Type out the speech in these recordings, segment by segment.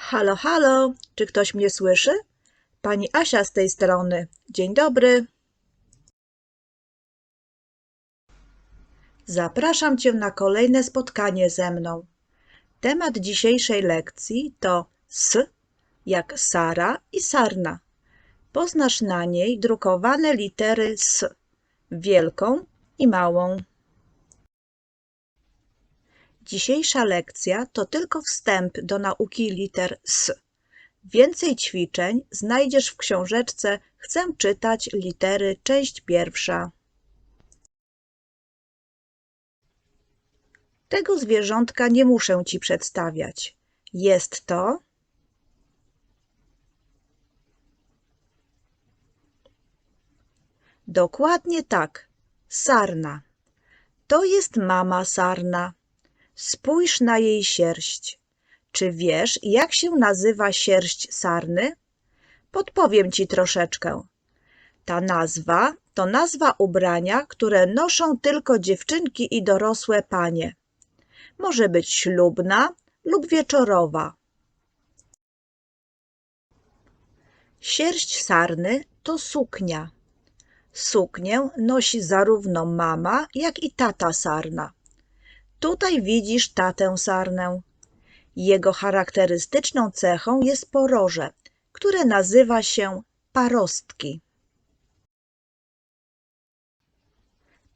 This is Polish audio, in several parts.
Halo, halo, czy ktoś mnie słyszy? Pani Asia z tej strony. Dzień dobry. Zapraszam Cię na kolejne spotkanie ze mną. Temat dzisiejszej lekcji to S, jak Sara i Sarna. Poznasz na niej drukowane litery S, wielką i małą. Dzisiejsza lekcja to tylko wstęp do nauki liter S. Więcej ćwiczeń znajdziesz w książeczce Chcę czytać litery, część pierwsza. Tego zwierzątka nie muszę Ci przedstawiać. Jest to Dokładnie tak. Sarna. To jest mama sarna. Spójrz na jej sierść. Czy wiesz, jak się nazywa sierść sarny? Podpowiem ci troszeczkę. Ta nazwa to nazwa ubrania, które noszą tylko dziewczynki i dorosłe panie. Może być ślubna lub wieczorowa. Sierść sarny to suknia. Suknię nosi zarówno mama, jak i tata sarna. Tutaj widzisz tatę sarnę. Jego charakterystyczną cechą jest poroże, które nazywa się parostki.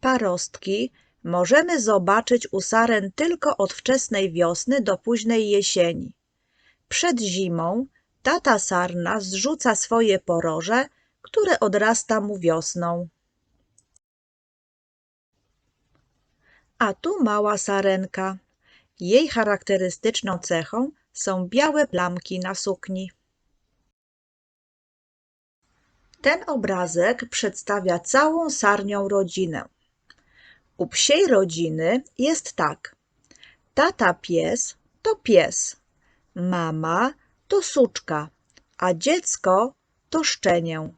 Parostki możemy zobaczyć u saren tylko od wczesnej wiosny do późnej jesieni. Przed zimą tata sarna zrzuca swoje poroże, które odrasta mu wiosną. A tu mała sarenka. Jej charakterystyczną cechą są białe plamki na sukni. Ten obrazek przedstawia całą sarnią rodzinę. U psiej rodziny jest tak. Tata pies to pies, mama to suczka, a dziecko to szczenię.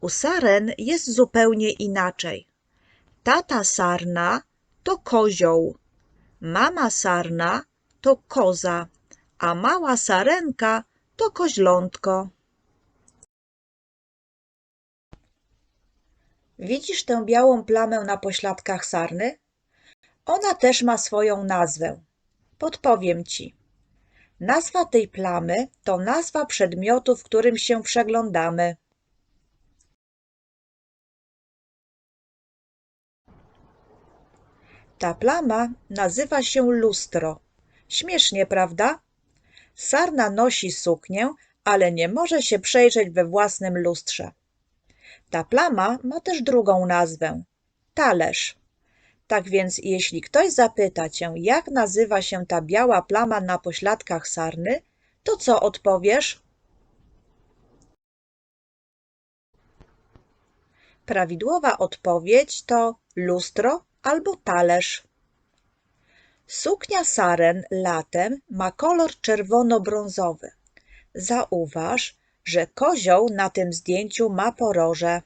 U saren jest zupełnie inaczej. Tata sarna to kozioł, mama sarna to koza, a mała sarenka to koźlątko. Widzisz tę białą plamę na pośladkach sarny? Ona też ma swoją nazwę. Podpowiem ci. Nazwa tej plamy to nazwa przedmiotu, w którym się przeglądamy. Ta plama nazywa się lustro. Śmiesznie, prawda? Sarna nosi suknię, ale nie może się przejrzeć we własnym lustrze. Ta plama ma też drugą nazwę talerz. Tak więc, jeśli ktoś zapyta cię, jak nazywa się ta biała plama na pośladkach sarny, to co odpowiesz? Prawidłowa odpowiedź to lustro albo talerz. Suknia saren latem ma kolor czerwono-brązowy. Zauważ, że kozioł na tym zdjęciu ma poroże.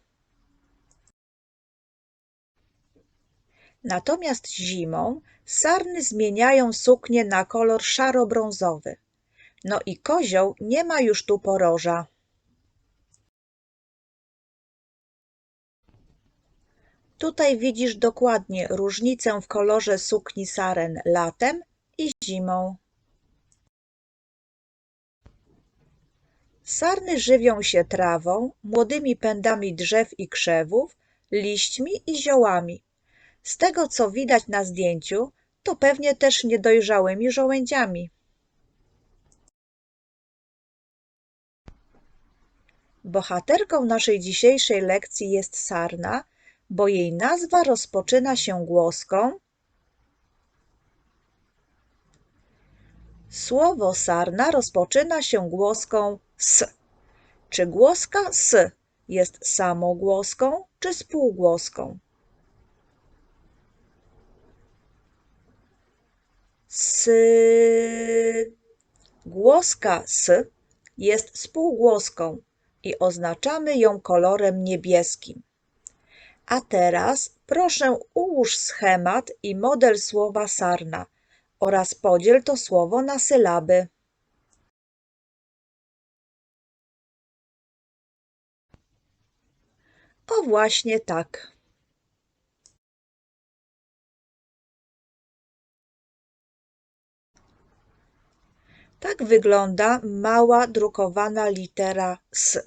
Natomiast zimą sarny zmieniają suknię na kolor szaro-brązowy. No i kozioł nie ma już tu poroża. Tutaj widzisz dokładnie różnicę w kolorze sukni saren latem i zimą. Sarny żywią się trawą, młodymi pędami drzew i krzewów, liśćmi i ziołami. Z tego, co widać na zdjęciu, to pewnie też niedojrzałymi żołędziami. Bohaterką naszej dzisiejszej lekcji jest sarna, bo jej nazwa rozpoczyna się głoską. Słowo sarna rozpoczyna się głoską s. Czy głoska s jest samogłoską czy spółgłoską? S. Głoska s jest spółgłoską i oznaczamy ją kolorem niebieskim. A teraz proszę ułóż schemat i model słowa sarna oraz podziel to słowo na sylaby. O właśnie tak. Tak wygląda mała drukowana litera S.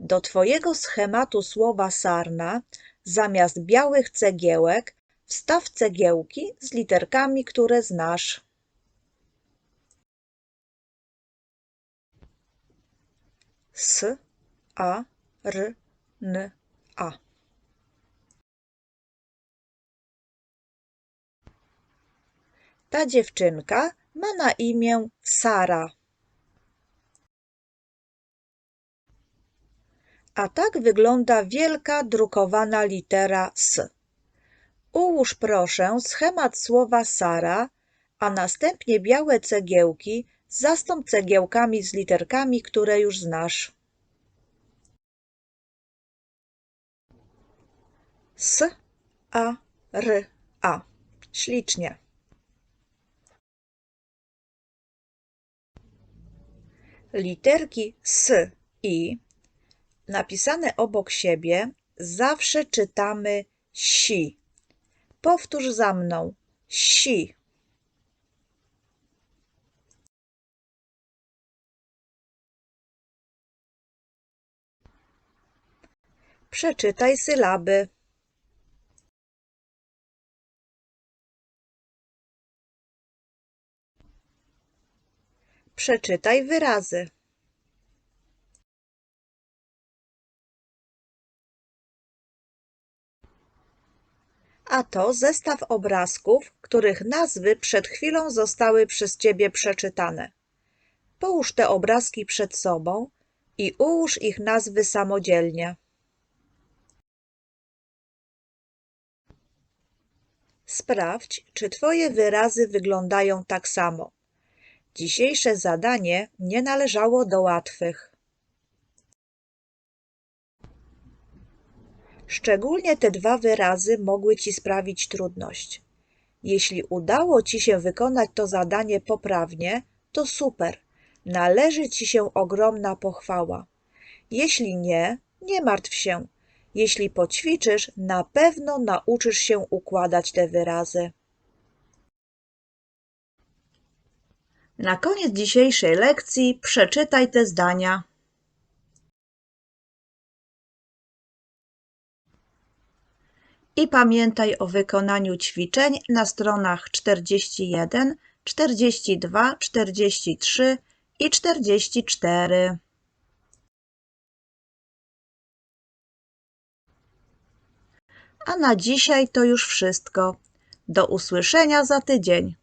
Do Twojego schematu słowa sarna zamiast białych cegiełek wstaw cegiełki z literkami, które znasz. S, A, R, N, A. Ta dziewczynka ma na imię Sara. A tak wygląda wielka drukowana litera S. Ułóż proszę schemat słowa Sara, a następnie białe cegiełki zastąp cegiełkami z literkami, które już znasz. S, A, R, A. Ślicznie. Literki S, I napisane obok siebie zawsze czytamy si. Powtórz za mną. Si. Przeczytaj sylaby. Przeczytaj wyrazy. A to zestaw obrazków, których nazwy przed chwilą zostały przez Ciebie przeczytane. Połóż te obrazki przed sobą i ułóż ich nazwy samodzielnie. Sprawdź, czy Twoje wyrazy wyglądają tak samo. Dzisiejsze zadanie nie należało do łatwych. Szczególnie te dwa wyrazy mogły Ci sprawić trudność. Jeśli udało Ci się wykonać to zadanie poprawnie, to super. Należy Ci się ogromna pochwała. Jeśli nie, nie martw się. Jeśli poćwiczysz, na pewno nauczysz się układać te wyrazy. Na koniec dzisiejszej lekcji przeczytaj te zdania. I pamiętaj o wykonaniu ćwiczeń na stronach 41, 42, 43 i 44. A na dzisiaj to już wszystko. Do usłyszenia za tydzień.